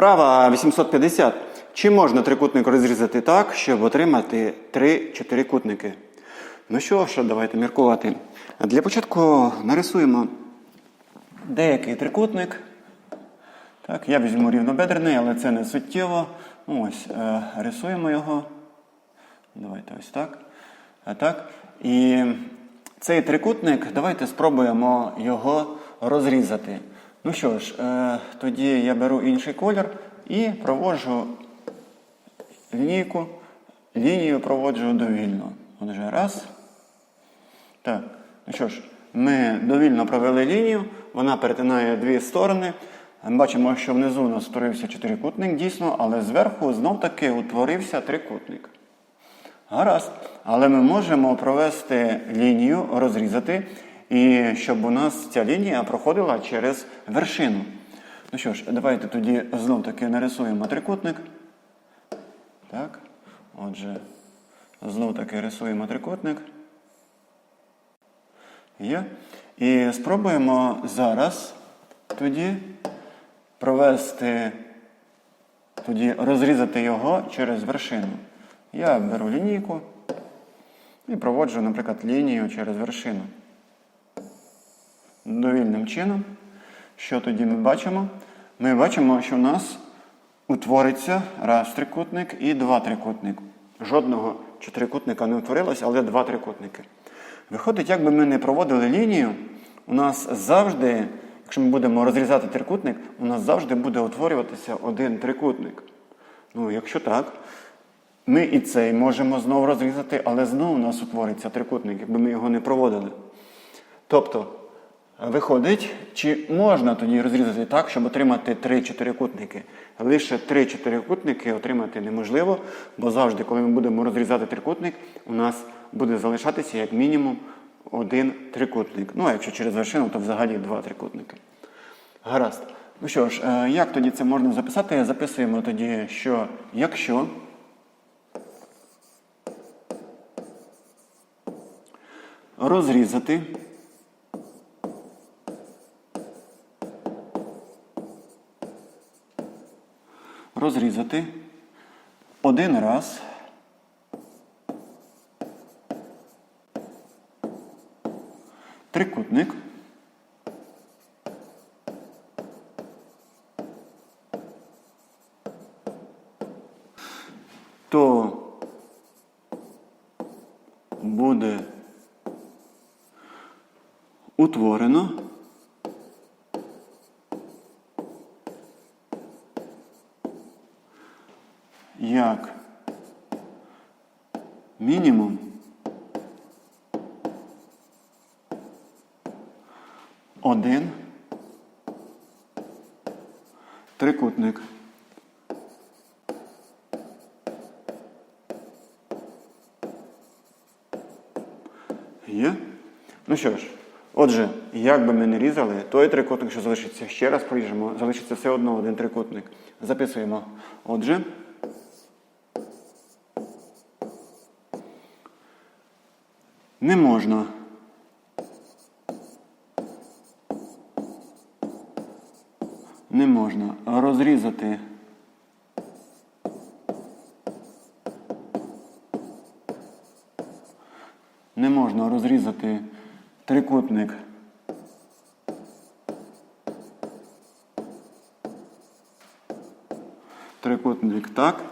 Вправа 850. Чи можна трикутник розрізати так, щоб отримати три чотирикутники? Ну що ж, давайте міркувати. Для початку нарисуємо деякий трикутник. Так, я візьму рівнобедрений, але це не суттєво. Ну, Ось, е, рисуємо його. Давайте ось так. Так. І цей трикутник, давайте спробуємо його розрізати. Ну що ж, е, тоді я беру інший колір і проводжу лінійку, лінію проводжу довільно. Отже, раз. Так, ну що ж, ми довільно провели лінію, вона перетинає дві сторони. Бачимо, що внизу у нас утворився чотирикутник, дійсно, але зверху знов-таки утворився трикутник. Гаразд. Але ми можемо провести лінію, розрізати, і щоб у нас ця лінія проходила через вершину. Ну що ж, давайте тоді знов-таки нарисуємо трикутник. Так. Отже, знов-таки рисуємо трикутник. Є. І спробуємо зараз тоді провести, тоді розрізати його через вершину. Я беру лінійку і проводжу, наприклад, лінію через вершину. Довільним чином. Що тоді ми бачимо? Ми бачимо, що у нас утвориться раз трикутник і два трикутник. Жодного чотирикутника не утворилось, але два трикутники. Виходить, як би ми не проводили лінію, у нас завжди, якщо ми будемо розрізати трикутник, у нас завжди буде утворюватися один трикутник. Ну, якщо так, ми і цей можемо знову розрізати, але знову у нас утвориться трикутник, якби ми його не проводили. Тобто, виходить, чи можна тоді розрізати так, щоб отримати три чотирикутники? Лише три чотирикутники отримати неможливо, бо завжди, коли ми будемо розрізати трикутник, у нас буде залишатися як мінімум один трикутник. Ну, а якщо через вершину, то взагалі два трикутники. Гаразд. Ну що ж, е, як тоді це можна записати? Записуємо тоді, що якщо розрізати розрізати один раз. Трикутник. То буде утворено як мінімум один трикутник. Є? Ну що ж, отже, як би ми не різали, той трикутник, що залишиться, ще раз поріжемо, залишиться все одно один трикутник. Записуємо. Отже. Не можна. Не можна розрізати не можна розрізати трикутник. Трикутник так,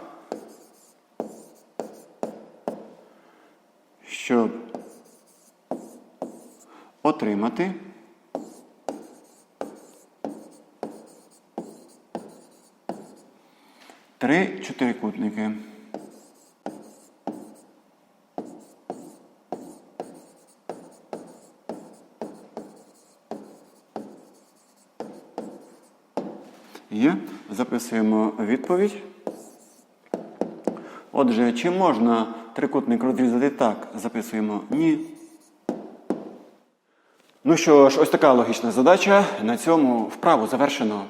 щоб отримати три чотирикутники. Є. Записуємо відповідь. Отже, чи можна трикутник розрізати так? Записуємо ні. Ну що ж, ось така логічна задача. На цьому вправу завершено.